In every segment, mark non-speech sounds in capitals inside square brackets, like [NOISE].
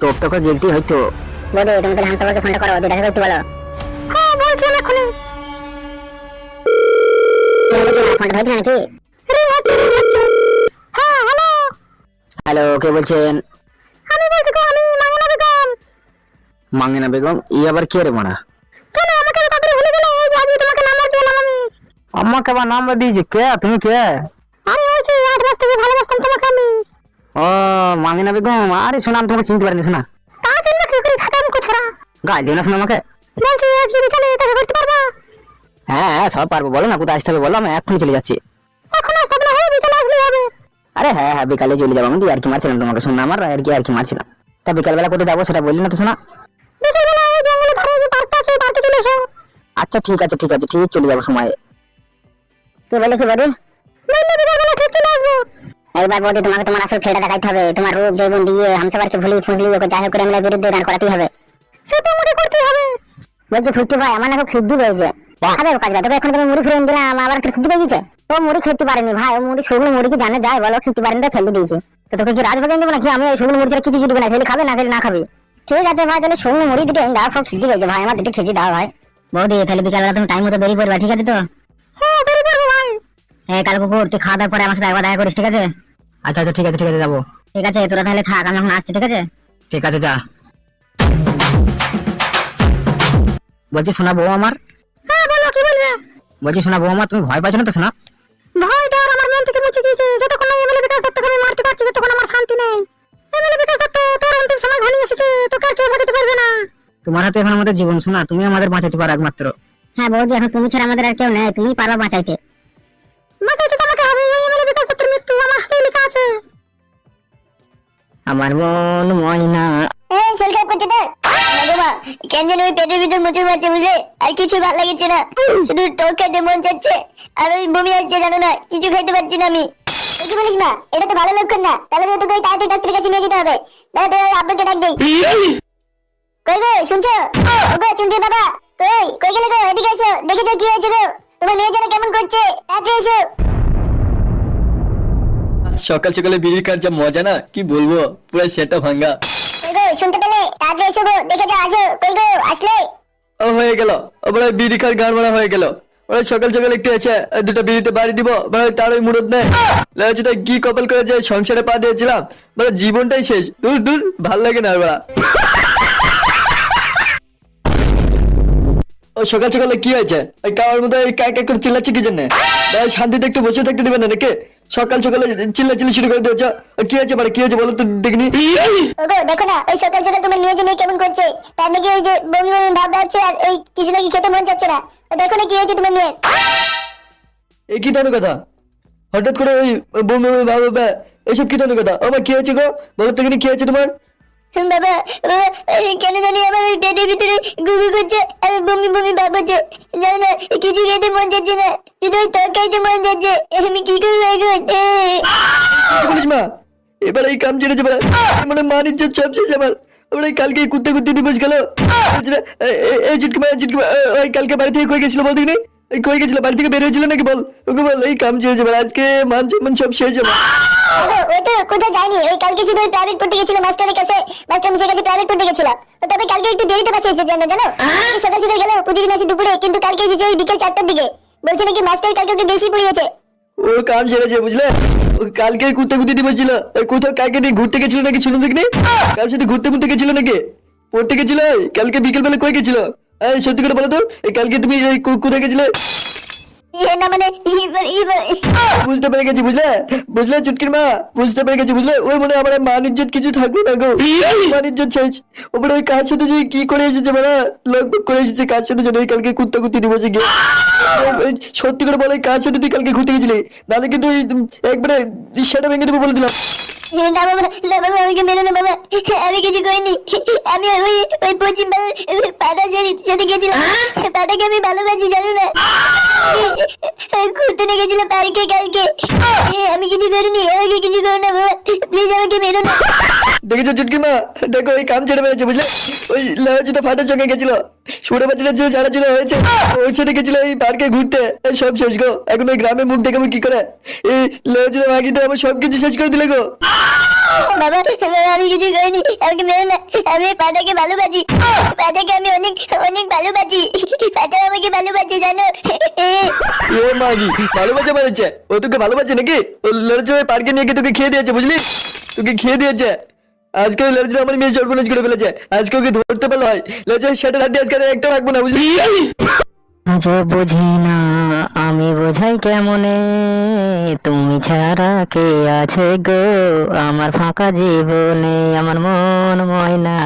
টোপ তোকে গিলতি হইতো। বৌদি তুমি তাহলে হামসাবাকে ফোনটা করো দেখা করতে বলো। হ্যাঁ বলছি ফোনটা ধরছে নাকি হ্যাঁ হ্যালো। হ্যালো কে বলছেন? আমি বলছি গো আমি মাঙ্গনা বেগম। মাঙ্গিনা বেগম? ই আবার কে রে মানা কেন আমাকে তাড়াতাড়ি ভুলে গেলে এই যে আজকে তোমাকে নাম্বার দিলাম আমি। আমাকে আবার নাম্বার দিয়েছে কে? তুমি কে? আমি হচ্ছে আট মাস থেকে ভালোবাসতাম তোমাকে ও মাঙ্গিনা বেগম আরে শোনা আমি তোমাকে চিনতে পারিনি শোনা। তা চিনবে কি করে? ফাঁকা মুখ ছোড়া। গাল দিও না শোনা আমাকে। বলছি আজকে বিকালে দেখা করতে পারবা? হ্যাঁ হ্যাঁ সব পারব বলো না কোথায় আসতে হবে বলো আমি এক্ষুনি চলে যাচ্ছি। এখন আসতে হবে না হ্যাঁ বিকালে আসলেই হবে। আরে হ্যাঁ হ্যাঁ বিকালে চলে যাব আমি আর কি মারছিলাম তোমাকে শোনা আমার আর কি আর কি মারছিলাম। তা বিকালবেলা কোথায় যাব সেটা বললি না তো শোনা। বিকেলবেলা ওই জঙ্গলের ধারে যে পার্কটা আছে পার্কে চলে এসো। আচ্ছা ঠিক আছে ঠিক আছে ঠিক চলে যাব সময়ে। কি বলে কি বিকালবেলা ঠিক চলে আসব। এইবার বৌদি তোমাকে তোমার আসল ফেরটা দেখাইতে হবে। তোমার রূপ জৈবন দিয়ে হামসাবারকে ভুলিয়ে ফুসলিয়ে ওকে যাই হোক করে আমরা বিরুদ্ধে দাঁড় করাতেই হবে। সেটা আমাকে করতে হবে। বলছি ফুটু ভাই আমার না খুব খিদ্দি পেয়েছে। আরে কাজ তোকে এখন তুমি মুড়ি ফিরে দিলাম আবার তোর খিদ্দি পেয়ে গেছে ও মুড়ি খেতে পারেনি ভাই ও মুড়ি শুকনো মুড়ি কি জানে যায় বলো খেতে পারেনি তাই ফেলে দিয়েছে। তো তোকে কি রাজভাগে দেবো নাকি? আমি এই শুকনো মুড়ি ছাড়া কিছু জুটবে না খেলে খাবে না খেলে না খাবে। ঠিক আছে ভাই তাহলে শুকনো মুড়ি দুটো এনে দাও খুব খিদ্দি পেয়েছে ভাই আমার দুটো খেতে দাও ভাই। বৌদি তাহলে বিকালবেলা তুমি টাইম মতো বেরিয়ে পড়বা ঠিক আছে তো? হ্যাঁ বেরিয়ে পড়ব ভাই। হ্যাঁ কাল কুকুর তুই খাওয়া দাওয়ার পরে আমার সাথে একবার দেখা করিস ঠিক আছে? আচ্ছা আচ্ছা ঠিক আছে ঠিক আছে যাব। ঠিক আছে তোরা তাহলে থাক আমি এখন আসছি ঠিক আছে? ঠিক আছে যা। বলছি শোনা বউ আমার? হ্যাঁ বলো কি বলবে? বলছি শোনা বউ আমার তুমি ভয় পাচ্ছ না তো শোনা ভয়টা আর আমার মন থেকে মুছে গিয়েছে। যতক্ষণ এমএলএ বিকাশ দত্তকে আমি মারতে পারছি ততক্ষণ আমার শান্তি নেই। এমএলএ বিকাশ দত্ত তোর অন্তিম সময় ঘনিয়ে এসেছে তোকে আর কেউ বাঁচাতে পারবে না। তোমার হাতে এখন আমাদের জীবন শোনা তুমি আমাদের বাঁচাতে পারো একমাত্র। হ্যাঁ বৌদি এখন তুমি ছাড়া আমাদের আর কেউ নেই তুমি পারবা বাঁচাইতে। বাঁচাইতে তো আমাকে হবে ওই এমএলএ বিকাশ দত্তের আমার আছে আমার মন ময়না। এই শরীর খারাপ করছে তোর মা কেন যেন ওই পেটের ভিতর মুচুর মারছে বুঝলে? আর কিছু ভালো লাগছে না। শুধু টক খেতে মন চাচ্ছে আর ওই বমি আসছে জানো না? কিছু খেতে পারছি না আমি। তুই কি বলিস মা এটা তো ভালো লক্ষণ না। তাহলে তো তোকে তাড়াতাড়ি ডাক্তারের কাছে নিয়ে যেতে হবে। দাদা তোর আব্বাকে ডাক দেই কই গো শুনছো? গো চুন্টি বাবা। কই কই গেলে গো? এদিকে এসো দেখেছ কি হয়েছে গো। তোমার মেয়ে যেন কেমন করছে। তাড়াতাড়ি এসো। সকাল সকালে বিড়ি খাওয়ার যা মজা না? কি বলব? পুরো সেটা ভাঙ্গা। শুনতে পেলে? তাড়াতাড়ি এসো গো দেখে যাও আসো। কই গো আসলে? ও হয়ে গেল। বিড়ি গান মারা হয়ে গেল। ওরা সকাল সকাল একটু এসে দুটো বিড়িতে বাড়ি দিব। তার ওই মুরত নেই কি কপাল করে যে সংসারে পা দিয়েছিলাম। জীবনটাই শেষ। দূর দূর ভালো লাগে না ও সকাল সকালে কি হয়েছে? ওই কাওয়ার মতো এই কাক করে চিল্লাচ্ছে কি জন্য? শান্তিতে একটু বসে থাকতে দিবেন না নাকি? সকাল সকালে চিল্লা চিল্লি শুরু করে দিয়েছ। কি হয়েছে মানে কি হয়েছে বলো তো দেখিনি? ওগো দেখো না ওই সকাল সকাল তোমার নিয়ে নিয়ে কেমন করছে? তার নাকি ওই যে বমি বমি ভাব আছে আর ওই কিছু নাকি খেতে মন যাচ্ছে না। দেখো না কি হয়েছে তোমার নিয়ে। এই কি ধরনের কথা? হঠাৎ করে ওই বমি বমি ভাব হবে এসব কি ধরনের কথা? আমার কি হয়েছে গো? বলো তো কি হয়েছে তোমার? বাবা কি করব মা, এবার এই কাম ছেড়েছে বেড়া মানে মান ইজ্জত সব শেষ আমার। কালকে কুত্তে কুত্তে দিবস গেল। এই চিটকে মারা ওই কালকে বাড়ি থেকে কই গেছিল বলতে নেই এই কই গেছিল? বাড়ি থেকে বের হয়েছিল নাকি বল? ওকে বল এই কাম ছেড়েছে বেড়া আজকে মান সম্মান সব শেষ ওগো, ওই তো কোথাও যায়নি। ওই কালকে শুধু ওই প্রাইভেট পড়তে গেছিল মাস্টারের কাছে। মাস্টার মিসের কাছে প্রাইভেট পড়তে গেছিল। তো তবে কালকে একটু দেরিতে পাচ্ছে এসে জানো জানো? সকাল সকাল গেল প্রতিদিন আছে দুপুরে কিন্তু কালকে এসেছে ওই বিকেল চারটার দিকে। বলছে নাকি মাস্টার কালকে ওকে বেশি পড়িয়েছে। ও কাম ছেড়েছে বুঝলে? কালকে কুত্তে কুত্তে দিবস বলছিল ওই কোথাও কালকে নিয়ে ঘুরতে গেছিল নাকি শুনুন দেখিনি? কার সাথে ঘুরতে ঘুরতে গেছিল নাকি? পড়তে গেছিল? কালকে বিকেল বেলা কই গেছিল? এই সত্যি করে বলো তো কালকে তুমি কোথায় গেছিলে? ইয়ে না মানে ইবার ইবার বুঝতে পেরে গেছি বুঝলে? বুঝলে চুটকির মা? বুঝতে পেরে গেছি বুঝলে? ওই মনে আমার মান ইজ্জত কিছু থাকবে না গো। মান ইজ্জত শেষ। ওপরে ওই কার সাথে যে কি করে এসেছে মানে লগবগ করে এসেছে কার সাথে যেন ওই কালকে কুত্তা কুত্তি ওই- ওই সত্যি করে বলে কার সাথে তুই কালকে ঘুরতে গেছিলি? নাহলে কিন্তু একবারে সেটা ভেঙে দেবো বলে দিলাম। না বাবা না বাবা আমাকে মেরো না বাবা। আমি কিছু করিনি। আমি ওই ওই পশ্চিম পাটা সাথে গেছিলাম পাটাকে আমি ভালোবাসি জানো না? ঘুরতে নিয়ে গেছিলাম পার্কে কালকে। আমি কিছু করিনি, আমাকে কিছু করো না প্লিজ আমাকে মেরো না। দেখেছ চুটকি মা? দেখো, ওই কাম ছেড়ে বেড়েছে বুঝলে? ওই লড়া জুতো ফাটার সঙ্গে গেছিল। সুরে বাচ্চাটা যে ছাড়া চুলা হয়েছে, ওর সাথে গেছিল এই পার্কে ঘুরতে। সব শেষ গো। এখন ওই গ্রামের মুখ দেখাবো কি করে? এই লড়া জুতো মাগিতে আমার সব কিছু শেষ করে দিলে গো। বাবা আমি কিছু করিনি। আমাকে মেরো না আমি পাটাকে ভালোবাসি। পাটাকে আমি অনেক অনেক ভালোবাসি। পাটা আমাকে ভালোবাসি জানো? ও মাগি ভালোবাসা মারেছে ও তোকে ভালোবাসে নাকি? ও লড়ছে পার্কে নিয়ে গিয়ে তোকে খেয়ে দিয়েছে বুঝলি? তোকে খেয়ে দিয়েছে। আজকে ওই লড়ছে আমার মেয়ে সর্বনাশ করে ফেলেছে। আজকে ওকে ধরতে পারল হয়। লড়ছে সেটা হাতে আজকে একটা রাখব না বুঝলি? আজ বুঝি না। আমি বোঝাই কেমনে তুমি ছাড়া কে আছে গো আমার ফাঁকা জীবনে আমার মন ময়না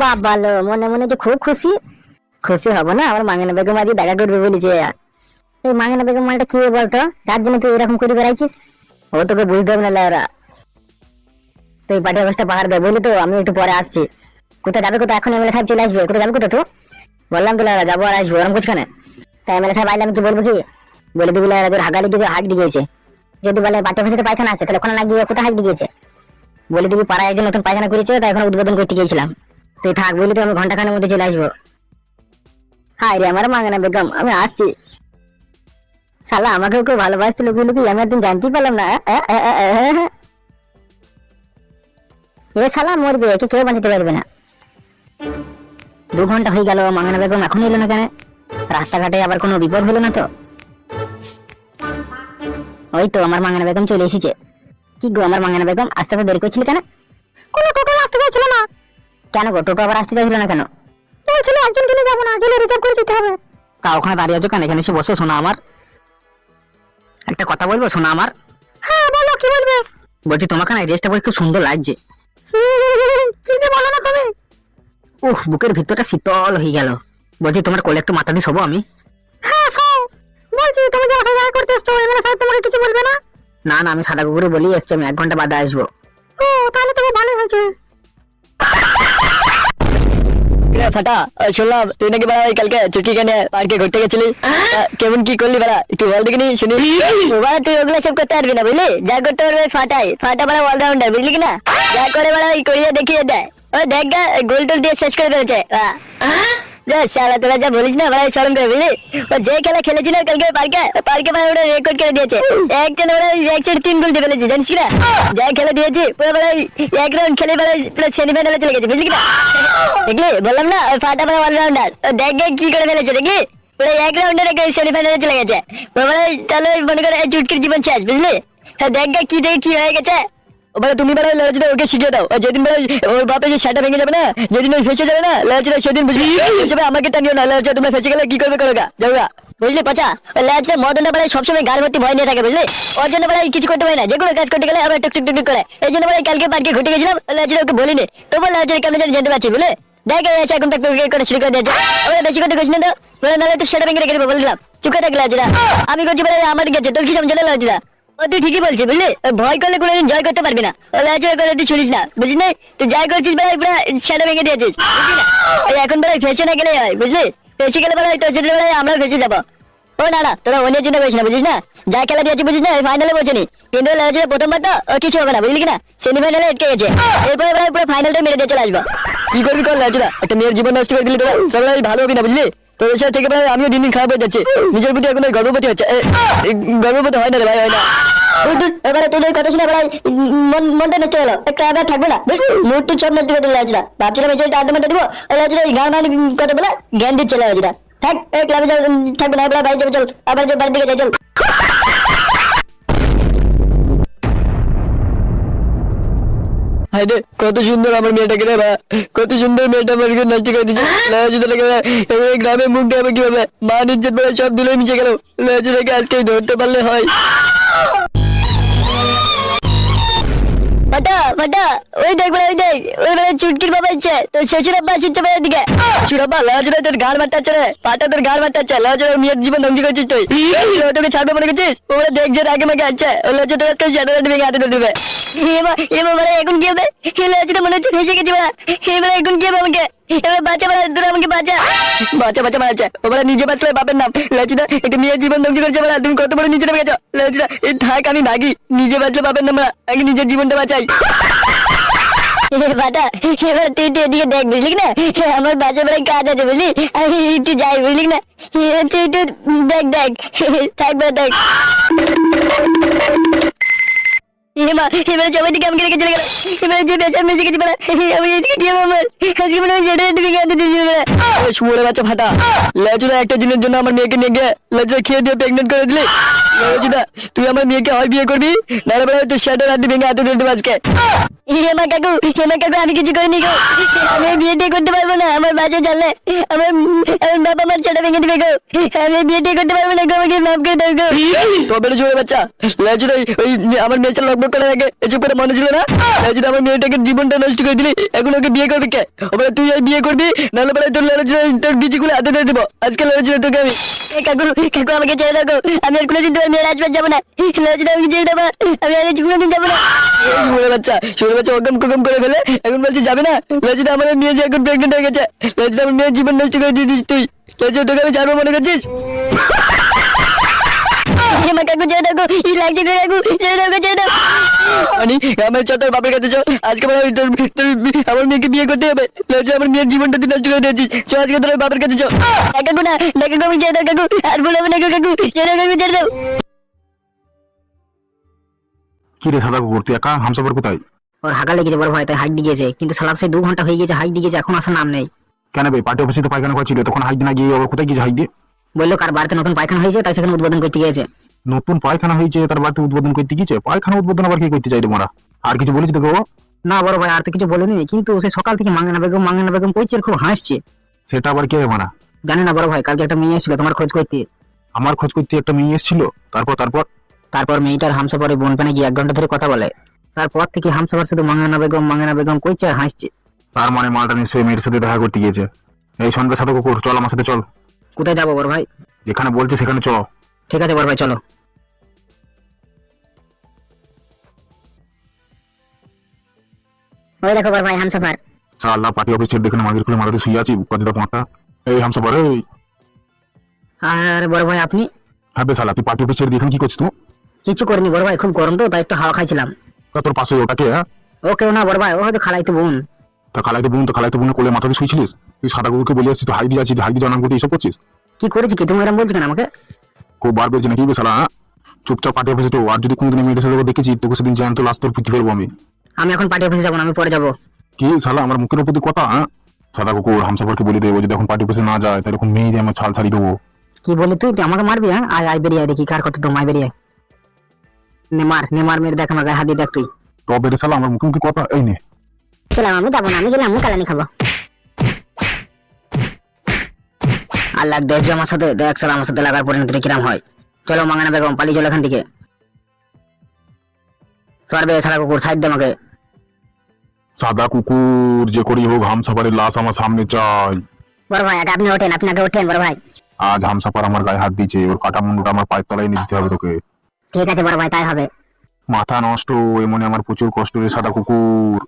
বাবা লো মনে মনে যে খুব খুশি খুশি হব না আমার মাঙ্গানা বেগম আজ দেখা করবে বলেছে এই মাঙ্গানা বেগম মালটা কি বলতো যার জন্য তুই এরকম করে বেড়াইছিস ও তোকে বুঝতে হবে না লেওরা তুই পাঠিয়ে বসটা পাহাড় দে বুঝলি তো আমি একটু পরে আসছি কোথায় যাবে কোথায় এখন এমএলএ সাহেব চলে আসবে কোথায় যাবে কোথায় তো বললাম তো লেওরা যাব আর আসব ওরকম কুছখানে তাই এমএলএ সাহেব আইলে আমি কি বলব কি? বলে দিবি লেওরা তোর হাগালি কিছু হাঁক দিয়েছে। যদি বলে পাঠিয়ে বসে পায়খানা আছে তাহলে ওখানে না গিয়ে কোথায় হাঁক দিয়েছে? বলে দিবি পাড়ায় একজন নতুন পায়খানা করেছে তাই এখন উদ্বোধন করতে গিয়েছিলাম। তুই থাক বলি তো আমি ঘণ্টা খানের মধ্যে চলে আসব। হাই রে আমার মাঙ্গানা বেগম আমি আসছি। শালা আমাকেও কেউ ভালোবাসতে লুকিয়ে লুকিয়ে আমি একদিন জানতেই পারলাম না এ, শালা মরবে একে কেউ বাঁচাতে পারবে না। দু ঘণ্টা হয়ে গেল মাঙ্গানা বেগম এখন এলো না কেন? রাস্তাঘাটে আবার কোনো বিপদ হলো না তো? ওই তো আমার মাঙ্গানা বেগম চলে এসেছে। কি গো আমার মাঙ্গানা বেগম আস্তে আস্তে দেরি করছিলে কেন? কোনো টোটো আসতে চাইছিল না। কেন গো টোটো আবার আসতে চাইছিল না কেন? বলছিল একজন গেলে যাব না গেলে রিজার্ভ করে যেতে হবে। তা ওখানে দাঁড়িয়ে আছো কেন? এখানে এসে বসো শোনা আমার। একটা কথা বলব শোনা আমার? হ্যাঁ বলো কি বলবে? বলছি তোমাকে না ড্রেসটা পরে খুব সুন্দর লাগছে। [LAUGHS] কি যে উহ বুকের ভিতরটা শীতল হয়ে গেল। বলছি তোমার কোলে একটু মাথা দিয়ে শোবো আমি? হ্যাঁ সব বলছি তুমি যে আসা দেখা করতে এসছো এমএলএ সাহেব তোমাকে কিছু বলবে না? না না আমি সাদা কুকুরে বলেই এসছি আমি এক ঘণ্টা বাদে আসব। ও তাহলে তো ভালোই হয়েছে। রে ফাটা শুনলাম তুই নাকি বেড়া ওই কালকে চুকি কেনে পার্কে ঘুরতে গেছিলি? কেমন কি করলি বেড়া একটু বল দেখিনি শুনি। বাবা তুই ওগুলো সব করতে পারবি না বুঝলি? যা করতে পারবে ফাটাই ফাটা বড় অলরাউন্ডার বুঝলি কি না যা করে বড় করিয়ে দেখিয়ে দেয় বললাম না কি করে ফেলেছে পুরো এক রাউন্ডে চলে গেছে। মনে করে চুটকির জীবন শেষ, বুঝলি? দেখ কি দেখে কি হয়ে গেছে? ওবার তুমি বেড়া লড়াইটা ওকে শিখিয়ে দাও। যেদিন বেড়া ওর বাপে যে সেটা ভেঙে যাবে না, যেদিন ওই ফেসে যাবে না লড়াইটা সেদিন বুঝলি যাবে আমাকে টানিও না লড়াইটা তোমরা ফেসে গেলে কি করবে করো গা, যাও গা। বুঝলি পচা? ওই ল্যাচটা মদনটা বেলায় সবসময় গাড়ি ভর্তি ভয় নিয়ে থাকে, বুঝলি? ওর জন্য বেলায় কিছু করতে পারি না, যে কোনো কাজ করতে গেলে আবার টুক টুক টুক করে। এই জন্য বেলায় কালকে পার্কে ঘুরতে গেছিলাম ল্যাচটা ওকে বলিনি। তবু ল্যাচটা কেমন জানি জানতে পারছি, বুঝলে? দেখ এসে এখন করে শুরু করে দিয়েছে। ওরা, বেশি করতে কইস না তো। বলে নাহলে তো সেটা ভেঙে রেখে দেবো, বলে দিলাম। চুকে থাক ল্যাচটা আমি করছি বেলায় আমার গেছে তোর কি সমঝে ল্যাচটা তুই ঠিকই বলছিস, বুঝলি? ভয় করলে কোনোদিন জয় করতে পারবি না। তুই শুনিস না, বুঝলি? না তুই করছিস বেলায় পুরো ভেঙে দিয়েছিস, বুঝলি না? এখন বেলায় ফেসে না গেলে হয়, বুঝলি? ফেসে গেলে বেলায় তোর বেলায় আমরাও ফেসে যাব। ও, না না, তোরা না, বুঝিস না? যা খেলা দিয়েছি, বুঝিস না? ফাইনালে কিন্তু প্রথমবার তো, ও কিছু হবে না, বুঝলি কি না সেমিফাইনালে আটকে গেছে। এরপরে পুরো ফাইনালটা মেরে দিয়ে চলে আসব। কি করবি কর একটা মেয়ের জীবন নষ্ট করে দিলি তোরা ভালো হবি না, বুঝলি? তোদের সাথে থেকে ভাই আমিও দিন দিন খারাপ হয়ে যাচ্ছে। নিজের প্রতি এখন গর্ভবতী হচ্ছে। গর্ভবতী হয় না রে ভাই, হয় না। এবারে তোদের কথা শুনে এবার মন- মনটা নষ্ট হলো একটা আবার থাকবে না। মুড টু সব নষ্ট করে দিল লাগছিল ভাবছিলাম এই ছেলেটা আড্ডা মারতে দিবো। লাগছিল গান মান কথা বলে জ্ঞান দিচ্ছে লাগছিল থাক, এই ক্লাবে থাকবে না ভাই চল। আবার বাড়ির দিকে যাই, চল। হায় রে কত সুন্দর আমার মেয়েটাকে রে বা কত সুন্দর মেয়েটা আমার নষ্ট করে দিচ্ছে লড়াইটা থেকে এবারে গ্রামে মুখ দেবে কীভাবে? মা নিজ্জত বেড়ে সব দুলে মিশে গেল। থেকে আজকে ধরতে পারলে হয়। ফাটা ফাটা ওই দেখ ওই দেখ ওই বেলা চুটকির বাবা ইচ্ছে তো শ্বশুর আব্বা আসছে বাইরের দিকে। সুরব্বা লড়াইটা তোর গাড় মারতে রে। পাটা তোর গাড় মারতে লড়াইটা মেয়ের জীবন ধ্বংস করছিস তুই। তোকে ছাড়বে মনে করছিস? ওরা দেখ যে আগে মাকে আছে ও লড়াইটা তোর আজকে সেটা ভেঙে হাতে ধরে দেবে। এবার এবার এখন কি হবে? হেলে মনে হচ্ছে ফেসে গেছি এবার এখন কি হবে আমাকে? এবার বাচ্চা বলা তোরা আমাকে বাঁচা। বাচ্চা বাচ্চা মারাচ্ছে ও বলে নিজে বাঁচলে বাপের নাম। লচিতা একটা মেয়ের জীবন ধ্বংস করেছে বলে। তুমি কত বড় নিচে নেমে গেছো? লচিতা এই থাক আমি ভাগি নিজে বাঁচলে বাপের নাম আগে নিজের জীবনটা বাঁচাই। বাটা এবার তুই একটু এদিকে দেখ বুঝলি না? আমার বাচ্চা বেড়ায় কাজ আছে বুঝলি? আমি একটু যাই বুঝলি না? তুই একটু দেখ দেখ। থাকবে দেখ। এমা এবারে সবাই দিকে আমাকে রেখে চলে গেল এবারে যে বেচার মেসে গেছে বলা আমি আজকে কি হবে আমার আজকে মনে হয় যেটা তুমি গান দিতে দিবে ওই শুয়োরে বাচ্চা ফাটা লেজুরা একটা দিনের জন্য আমার মেয়েকে নিয়ে গিয়ে লেজুরা খেয়ে দিয়ে প্রেগনেন্ট করে দিলি তুই আমার মেয়েকে হয় বিয়ে করবি? নাহলে বলে ভেঙে হাতে দিতে আজকে। হেমা কাকু হেমা কাকু আমি কিছু করিনি গো। আমি বিয়ে টিয়ে করতে পারব না আমার বাজে জানলে আমার আমার বাবা মার ছেড়ে ভেঙে দিবে গো। আমি বিয়ে টিয়ে করতে পারব না গো আমাকে মাফ করে দাও গো। তবে জোরে বাচ্চা। ওই আমার মেয়েটা করার আগে এসব করে মনে ছিল না? আমার মেয়েটাকে জীবনটা নষ্ট করে দিলি এখন ওকে বিয়ে করবি কে? ওপরে তুই আর বিয়ে করবি নাহলে বলে তোর লেজুরা তোর বিচিগুলো হাতে দিয়ে দেবো। আজকে লেজুরা তোকে আমি কাকু কাকু আমাকে ছেড়ে দাও গো। আমি আর কোনোদিন তোমার আর আসবার যাব না। লজ্জা আমি ছেড়ে দেবো আমি আর কোনোদিন যাব না। ছোট বাচ্চা শুয়োরে বাচ্চা অগম কুগম করে ফেলে। এখন বলছি, যাবে না? লেজুরা আমার মেয়ে যে এখন প্রেগনেন্ট হয়ে গেছে। লেজুরা আমার মেয়ের জীবন নষ্ট করে দিয়ে দিস তুই। লেজুরা তোকে আমি যাব মনে করছিস? হেমা কাকু ছেড়ে দাও ই লাগছে গো কাকু ছেড়ে দাও গো ছেড়ে দাও মানে আমার তোর বাপের কাছে চ আজকে মানে আমি তোর তোর আমার মেয়েকে বিয়ে করতে হবে। লজ্জা আমার মেয়ের জীবনটা তুই নষ্ট করে দিয়েছিস। চ আজকে তোর বাপের কাছে চ না কাকু না কাকু আমি ছেড়ে দাও কাকু আর বলব না কাকু ছেড়ে দাও কাকু ছেড়ে দাও কি রে সাদা কুকুর তুই একা? হামসাফার কোথায়? ওর হাগা লেগেছে বড় ভাই তাই হাইট দিয়েছে কিন্তু সালা সে দু ঘণ্টা হয়ে গেছে হাইট দিয়েছে এখন আসার নাম নেই। কেন ভাই পার্টি অফিসে তো পায়খানা করছিল তখন হাইক না গিয়ে আবার কোথায় গিয়েছে হাইক দিয়ে? বলল কার বাড়িতে নতুন পায়খানা হয়েছে? তাই সেখানে উদ্বোধন করতে গিয়েছে। নতুন পায়খানা হয়েছে তার বাড়িতে উদ্বোধন করতে গিয়েছে? পায়খানা উদ্বোধন আবার কি করতে চাই মোরা? আর কিছু বলেছি তোকে ও না বড় ভাই আর তো কিছু বলেনি। কিন্তু সে সকাল থেকে মাঙ্গানা বেগম মাঙ্গানা বেগম কইছে খুব হাসছে। সেটা আবার কে মারা? জানি না বড় ভাই কালকে একটা মেয়ে এসেছিল তোমার খোঁজ করতে। আমার খোঁজ করতে একটা মেয়ে এসেছিল? তারপর তারপর? তারপর মেয়েটার হামসাফারে বোন পানে গিয়ে এক ঘণ্টা ধরে কথা বলে। তারপর থেকে হামসাফার শুধু মাঙ্গানা বেগম মাঙ্গানা বেগম কইছে আর হাসছে। তার মানে মালটা নিশ্চয়ই মেয়ের সাথে দেখা করতে গিয়েছে। এই শুনবে সাথে কুকুর চল আমার সাথে চল। কোথায় যাব বড় ভাই? যেখানে বলছে সেখানে চ ঠিক আছে বড় ভাই চলো। ওই দেখো বড় ভাই হামসাফার। আল্লাহ পার্টি অফিসের দেখে মাগির খুলে মাথাতে শুয়ে আছি উপাধি তো পাঁটা এই হামসাফার এই। আর বড় ভাই আপনি? হ্যাঁ বে শালা তুই পার্টি অফিসের দেখে কি করছিস তুই? কিছু করিনি বড় ভাই খুব গরম তো তাই একটু হাওয়া খাইছিলাম। তা তোর পাশে ওটাকে হ্যাঁ? ও কেউ না বড় ভাই ও হয়তো খালাই তো বোন। তা খালাইতে বোন তো খালাইতে বোনের কোলে মাথাতে শুয়েছিলিস? তুই সাদা কুকুরকে বলে আসছিস তুই হাই দিয়ে আছিস হাই দিয়ে জানান করতে এসব করছিস? কি করেছি? কি তুমি এরকম বলছো কেন আমাকে? খুব বার বেরছে নাকি বে শালা? হ্যাঁ? চুপচাপ পার্টি অফিসে তো। আর যদি কোনোদিন মেয়েটার সাথে দেখেছি তোকে সেদিন জ্যান্ত লাস্ট তোর পুঁতি ফেলব আমি। আমি এখন পার্টি অফিসে যাব না আমি পরে যাব। কি শালা আমার মুখের উপর দিয়ে কথা? হ্যাঁ সাদা কুকুর হামসাফারকে বলে দেবো যদি এখন পার্টি অফিসে না যায় তাহলে এখন মেয়ে দিয়ে আমার ছাল ছাড়ি দেবো। কি বলে তুই? তুই আমাকে মারবি হ্যাঁ? আয় আয় বেরিয়ে আয় দেখি কার কত দম আয় বেরিয়ে আয়। নে মার নে মার মেরে দেখ আমার গায়ে হাত দিয়ে দেখ তুই। তবে রে শালা আমার মুখে মুখে কথা এই নে। চলাম আমি যাব না আমি গেলাম কালানি খাব। আল্লাহ দেখবে আমার সাথে দেখ সালা আমার সাথে লাগার পরিণতি কিরাম হয়? চলো মাঙ্গানা বেগম পালিয়ে চলো এখান থেকে। সরবে সারা কুকুর সাইড দে আমাকে। সাদা কুকুর যে করি হোক হামসাফারের লাশ আমার সামনে চাই। বড় ভাই আগে আপনি ওঠেন আপনি আগে ওঠেন বড় ভাই। আজ হামসাফার আমার গায়ে হাত দিয়েছে ওর কাটা মুন্ডুটা আমার পায়ের তলায় নিতে হবে তোকে। ঠিক আছে বড় ভাই তাই হবে। মাথা নষ্ট এমনি আমার প্রচুর কষ্ট রে সাদা কুকুর।